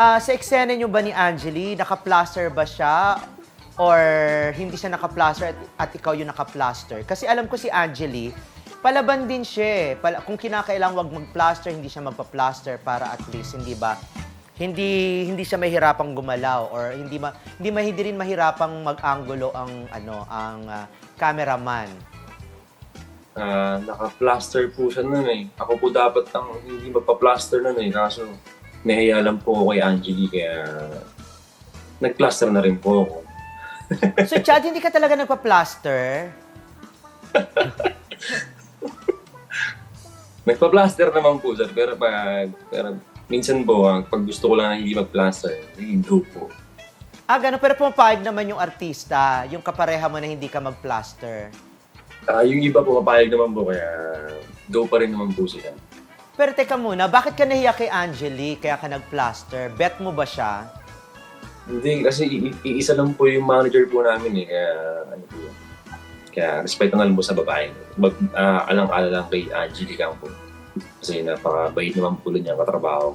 Ah, sa eksena nyo ba ni Angeli, naka-plaster ba siya? Or hindi siya naka-plaster at, at ikaw yung naka-plaster? Kasi alam ko si Angeli, palaban din siya eh. Pala, kung kinakailangan wag mag-plaster, hindi siya magpa-plaster para at least, hindi ba, hindi hindi siya mahirapang gumalaw or hindi ma, hindi, ma, hindi rin mahirapang mag-angulo ang ano ang ah, cameraman. Ah, naka-plaster po siya nun eh. Ako po dapat ang hindi magpa-plaster nun eh. Kaso, nahiya lang po ako kay Angeli kaya nag-plaster na rin po ako. So Chad, hindi ka talaga nagpa-plaster? Nagpa-plaster naman po sir, pero pag, pero minsan po, ah, pag gusto ko lang na hindi mag-plaster, hindi po. Ah, ganun. Pero pumapayag naman yung artista, yung kapareha mo na hindi ka mag-plaster. Ah, yung iba po mapayag naman po kaya go pa rin naman po sila. Pero teka muna, bakit ka nahiya kay Angeli kaya ka nag-plaster? Bet mo ba siya? Hindi, kasi iisa lang po yung manager po namin eh. Kaya, ano po. Kaya, respeto na lang po sa babae. Mag, ah, alang-ala lang kay Angelica po. Kasi napaka-bait naman po niya katrabaho.